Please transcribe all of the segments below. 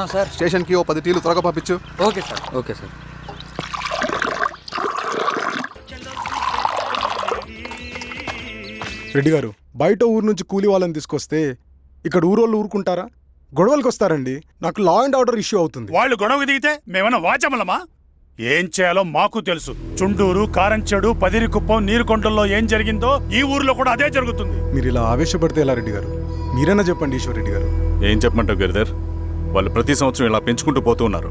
ఆ, సార్. స్టేషన్కి ఓ పది టీలు త్వరగా పంపించు. Okay sir. Okay sir. Reddy గారు బయట ఊరు నుంచి కూలి వాళ్ళని తీసుకొస్తే ఇక్కడ ఊరోళ్ళు ఊరుకుంటారా? గొడవలకు వస్తారండి. నాకు లా అండ్ ఆర్డర్ ఇష్యూ అవుతుంది. వాళ్ళు గొడవ దిగితే మేమన్నా వాచమలమా? ఏం చేయాలో మాకు తెలుసు. చుండూరు కారంచెడు పదిరికుప్పం నీరుకొండల్లో ఏం జరిగిందో ఈ ఊర్లో కూడా అదే జరుగుతుంది. మీరు ఇలా ఆవేశపడితే ఎలా రెడ్డి గారు? మీరైనా చెప్పండి ఈశ్వర్ రెడ్డి గారు. ఏం చెప్పమంటావు గిరిధర్? వాళ్ళు ప్రతి సంవత్సరం ఇలా పెంచుకుంటూ పోతూ ఉన్నారు.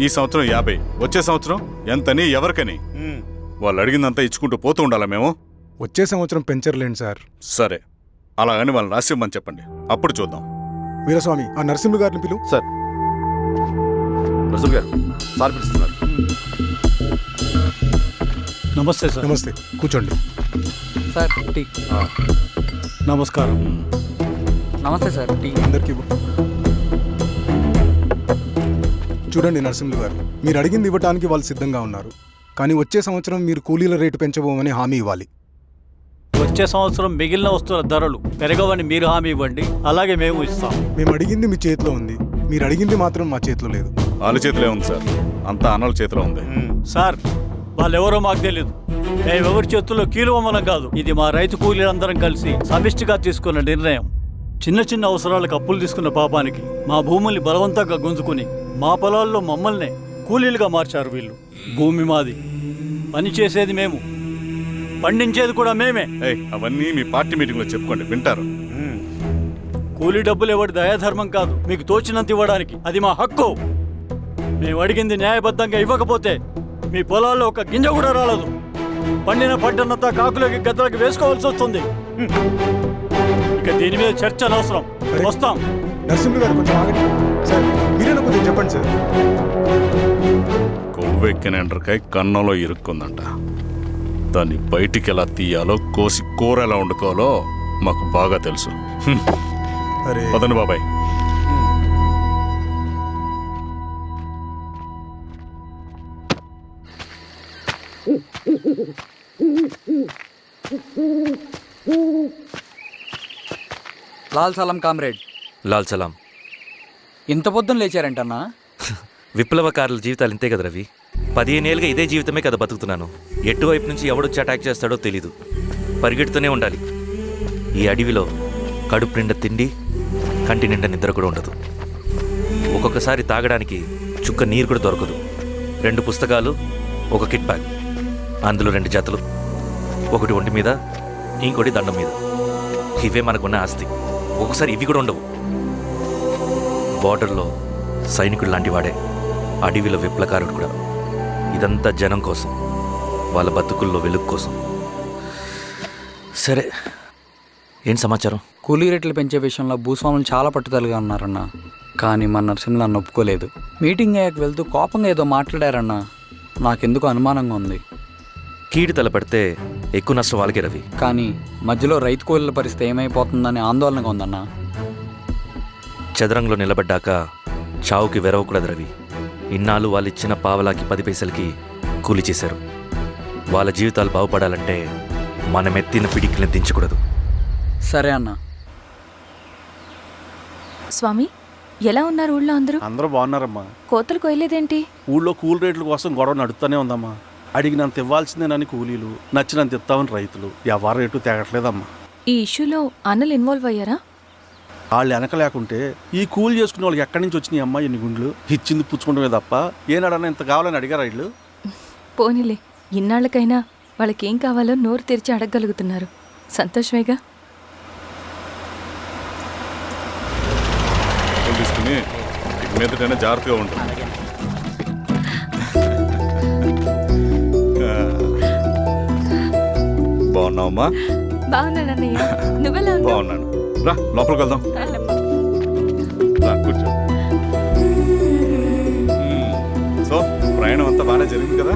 ఈ సంవత్సరం యాభై వచ్చే సంవత్సరం ఎంతని ఎవరికని. వాళ్ళు అడిగిందంతా ఇచ్చుకుంటూ పోతూ ఉండాలా మేము? వచ్చే సంవత్సరం పెంచర్లేండి సార్. సరే అలాగని వాళ్ళని రాసిమ్మని చెప్పండి. అప్పుడు చూద్దాం. వీరస్వామి ఆ నరసింహ గారిని పిలు. సార్. రసూల్ గారు సార్ పిలుస్తున్నారు. నమస్తే సార్. నమస్తే కూర్చోండి. Sir tea. నమస్కారం. నమస్తే సార్ టీ. అందరికీ ఇవ్వు. చూడండి నరసింహులు గారు మీరు అడిగింది ఇవ్వటానికి వాళ్ళు సిద్ధంగా ఉన్నారు. కానీ వచ్చే సంవత్సరం మీరు కూలీల రేటు పెంచబోమని హామీ ఇవ్వాలి. వచ్చే సంవత్సరం మిగిలిన వస్తువుల ధరలు పెరగవని మీరు హామీ ఇవ్వండి అలాగే మేము ఇస్తాం. మేము అడిగింది మీ చేతిలో ఉంది మీరు అడిగింది మాత్రం మా చేతిలో లేదు. వాళ్ళ చేతిలో ఉంది సార్ అంతా అన్నల చేతిలో ఉంది. సార్ వాళ్ళెవరో మాకు తెలియదు మేమెవరి చేతుల్లో కీలువమనం కాదు. ఇది మా రైతు కూలీలందరం కలిసి సమిష్టిగా తీసుకున్న నిర్ణయం. చిన్న చిన్న అవసరాలకు అప్పులు తీసుకున్న పాపానికి మా భూముల్ని బలవంతంగా గుంజుకుని మా పొలాల్లో మమ్మల్నే కూలీలుగా మార్చారు వీళ్ళు. భూమి మాది. పని చేసేది మేము. పండించేది కూడా మేమే. ఏయ్ అవన్నీ మీ పార్టీ మీటింగ్లో చెప్పుకోండి వింటారు. కూలీ డబ్బులు ఎవరి దయాధర్మం కాదు మీకు తోచినంత ఇవ్వడానికి. అది మా హక్కు. మేము అడిగింది న్యాయబద్ధంగా ఇవ్వకపోతే మీ పొలాల్లో ఒక గింజ కూడా రాలదు. పండిన పంటనంతా కాకులకి గద్దలకి వేసుకోవాల్సి వస్తుంది. ఇక దీని మీద చర్చ అనవసరం. వస్తాం. నరసింహులు గారు కొంచెం ఆగండి. సార్ మీరైనా కొంచెం చెప్పండి సార్. కొవ్వెక్కిన ఎండ్రకాయ కన్నంలో ఇరుక్కుందంట. దాన్ని బయటికి ఎలా తీయాలో కోసి కూర ఎలా వండుకోవాలో మాకు బాగా తెలుసు. అరే. పదండి బాబాయ్. లాల్ సలం కామ్రేడ్. లాల్ సలాం. ఇంత పొద్దున లేచారంటన్నా? విప్లవకారుల జీవితాలు ఇంతే కదా రవి. పదిహేనేళ్ళుగా ఇదే జీవితమే కదా బతుకుతున్నాను. ఎటువైపు నుంచి ఎవడొచ్చి అటాక్ చేస్తాడో తెలీదు. పరిగెడుతూనే ఉండాలి. ఈ అడవిలో కడుపు నిండా తిండి కంటి నిండా నిద్ర కూడా ఉండదు. ఒక్కొక్కసారి తాగడానికి చుక్క నీరు కూడా దొరకదు. రెండు పుస్తకాలు ఒక కిట్ బ్యాగ్. అందులో రెండు జతలు. ఒకటి ఒంటి మీద ఇంకోటి దండం మీద. ఇవే మనకున్న ఆస్తి. ఒక్కొక్కసారి ఇవి కూడా ఉండవు. బార్డర్లో సైనికుడు లాంటి వాడే అడవిలో విప్లకారుడు కూడా. ఇదంతా జనం కోసం. వాళ్ళ బతుకుల్లో వెలుగు కోసం. సరే. ఏం సమాచారం? కూలీ రేట్లు పెంచే విషయంలో భూస్వాములు చాలా పట్టుదలగా ఉన్నారన్న. కానీ మన నరసింహ అన్న ఒప్పుకోలేదు. మీటింగ్ అయ్యాక వెళ్తూ కోపంగా ఏదో మాట్లాడారన్న. నాకెందుకు అనుమానంగా ఉంది. కీడు తలపడితే ఎక్కువ నష్టం వాళ్ళకే రవి. కానీ మధ్యలో రైతు కూలీల పరిస్థితి ఏమైపోతుందని ఆందోళనగా ఉందన్న. చదరంగంలో నిలబడ్డాక చావుకి వెరవకూడదు రవి. ఇన్నాళ్ళు వాళ్ళు ఇచ్చిన పావలాకి పది పైసలకి కూలి చేశారు. వాళ్ళ జీవితాలు బాగుపడాలంటే మనమెత్తిన పిడికిని దించకూడదు. సరే అన్న. స్వామి ఎలా ఉన్నారు ఊళ్ళో అందరూ? అందరూ బాగున్నారమ్మా. కోతలు కొయ్యలేదేంటి? ఊళ్ళో కూల్ రేట్ల కోసం గొడవ నడుస్తూనే ఉందమ్మా. అడిగినంత ఇవ్వాల్సిందేనని కూలీలు నచ్చినంత ఇస్తామని రైతులు. ఎవరు రేటు తేగట్లేదమ్మా. ఈ ఇష్యూలో అన్నలు ఇన్వాల్వ్ అయ్యారా? వాళ్ళు వెనక లేకుంటే ఈ కూలి చేసుకునే వాళ్ళకి ఎక్కడి నుంచి వచ్చినాయి అమ్మా ఎన్ని గుండ్లు? ఇచ్చింది పుచ్చుకుంటమే తప్ప ఏనాడన్నా ఇంత కావాలని అడిగారు వీళ్ళు? పోనీలే ఇన్నాళ్ళకైనా వాళ్ళకేం కావాలో నోరు తెరిచి అడగగలుగుతున్నారు. సంతోషమేగా? తీసుకుని మీదటైనా జాగ్రత్తగా ఉంటుంది బాగున్నావమ్మా? బాగున్నానన్నయ్య. నువ్వెలా బాగున్నాను. రా లోపలికి వెళ్దాం. రా కూర్చో. సో ప్రయాణం అంతా బాగానే జరిగింది కదా.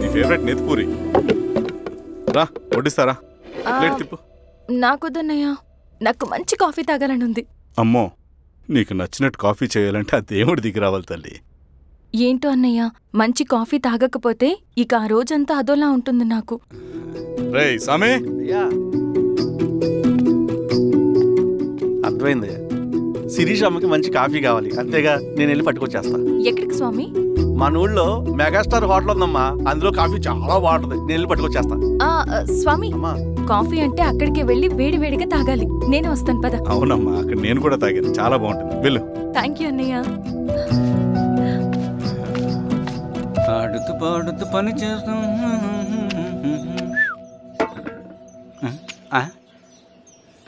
నీ ఫేవరెట్ నెత్తిపూరి రా వడ్డిస్తారా? ప్లేట్ తిప్పు. నాకొద్దన్నయ్య నాకు మంచి కాఫీ తాగాలని ఉంది. అమ్మో నీకు నచ్చినట్టు కాఫీ చేయాలంటే ఆ దేవుడి దిగి రావాలి తల్లి. ఏంటో అన్నయ్య మంచి కాఫీ తాగకపోతే ఇక ఆ రోజంతా అదోలా ఉంటుంది నాకు. రేయ్ సామే. అర్థమైంది. శిరీష్ అమ్మకి మంచి కాఫీ కావాలి. అంతేగా నేను వెళ్ళి పట్టుకొచ్చేస్తా. ఎక్కడికి స్వామి? మన ఊళ్ళో మెగాస్టార్ హోటల్ ఉందమ్మా. అందులో కాఫీ చాలా బాగుంటుంది. నేను వెళ్ళి పట్టుకొచ్చేస్తా. ఆ, ఆ, స్వామి అమ్మా. కాఫీ అంటే అక్కడికి వెళ్ళి వేడి వేడిగా తాగాలి. నేను వస్తాను పద. అవునమ్మా అక్కడ నేను కూడా తాగాను. చాలా బాగుంటుంది. వెళ్ళు. థ్యాంక్ యూ అన్నయ్య. ఆడుతూ పాడుతూ పని చేస్తాం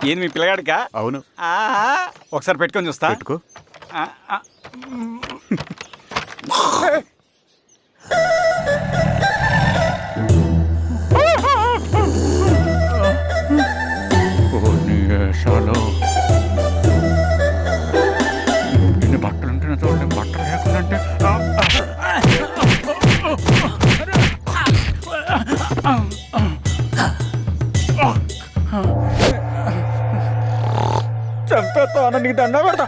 ఏంది మీ పిల్లగాడికా? అవును. ఆహా, ఒకసారి పెట్టుకొని చూస్తా. పెట్టుకో. ఆ, ఆ. ఇన్ని నీకు దండ పెడతా.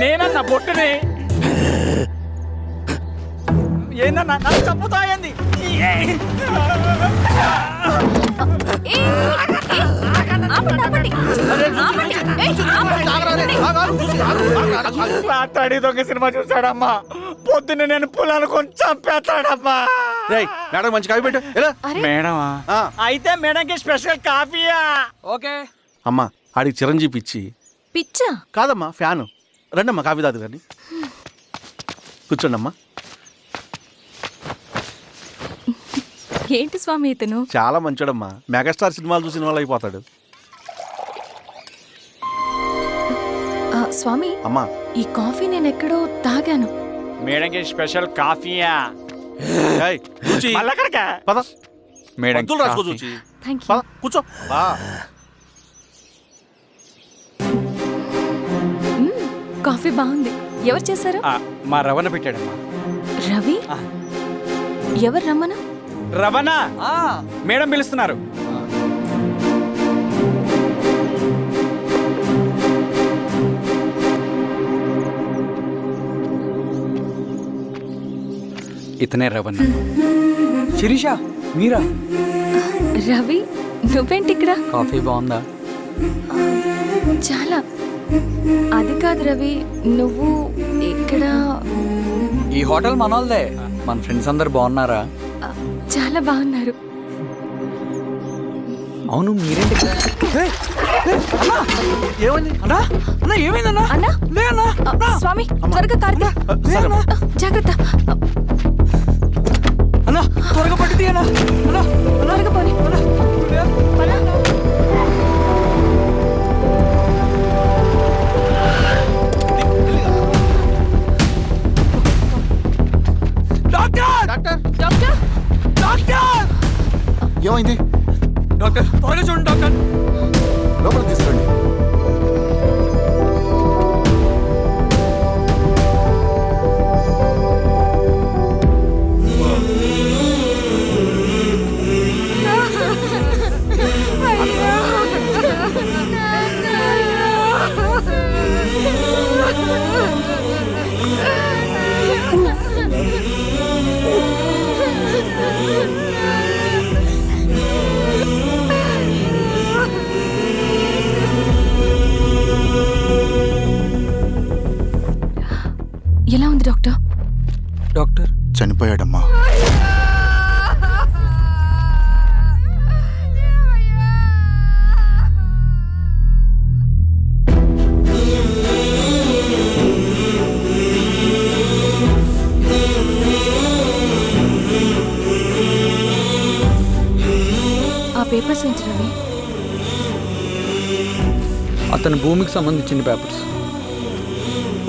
నేనన్నా బొట్టుని ఏందన్నా? నాకు చంపుతాయంది? దొంగ సినిమా చూసాడమ్మా పొద్దున్న నేను పులాను కొంచెం చంపేస్తాడమ్మా. రేయ్ మేడం మంచి కాఫీ పెట్టు. ఆ, అయితే మేడంకి స్పెషల్ కాఫీయా? ఓకే. అమ్మా ఆడికి చిరంజీవి ఇచ్చి పిచ్చా? కాదమ్మా ఫ్యాను. రండమ్మా కాఫీ తాదు కానీ. కూర్చోండి ఏంటి స్వామి ఇతను? చాలా మంచోడమ్మా. మెగాస్టార్ సినిమాలు చూసిన వాళ్ళు అయిపోతాడు. ఆ, స్వామి అమ్మా. ఈ కాఫీ నేను ఎక్కడో తాగాను. మేడంకి స్పెషల్ కాఫీయా? ఏయ్, చూచి. మళ్ళా అక్కడికా? పద. మేడం మందులు రాసుకో కాఫీ. చూచి. థ్యాంక్ యూ పద కూర్చో. బా. కాఫీ బాగుంది. ఎవరు చేశారు? ఆ, మా రవణ పెట్టాడమ్మా. రవి. ఎవరు రమ్మను రవణ? మేడం పిలుస్తున్నారు. ఇతనే రవణ. శిరీష మీరా? రవి నువ్వేంటి ఇక్కడ కాఫీ బాగుందా? చాలా. అది కాదు రవి నువ్వు ఇక్కడ ఈ హోటల్ మనోల్దే మన ఫ్రెండ్స్ అందరు బాగున్నారా? చాలా బాగున్నారు. అవును మీరేంటి? ఏమైంది? అన్నా అన్నా ఏమైందన్నా? అన్నా? లే అన్నా ఆ, స్వామి త్వరగా కార్తీ. జాగ్రత్త. అన్నా త్వరగా పట్టి తీయనా అన్నా త్వరగా పోనీ. పద. ఏమైంది? డాక్టర్ త్వరగా చూడండి డాక్టర్. లోపలికి తీసుకురండి. ఎలా ఉంది డాక్టర్? డాక్టర్? చనిపోయాడమ్మా. ఆ పేపర్స్ ఏంటి రవి? అతని భూమికి సంబంధించిన పేపర్స్.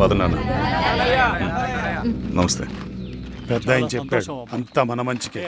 పదనాన్న నమస్తే. పెద్ద ఆయన చెప్పాడు. అంతా మన మంచికే.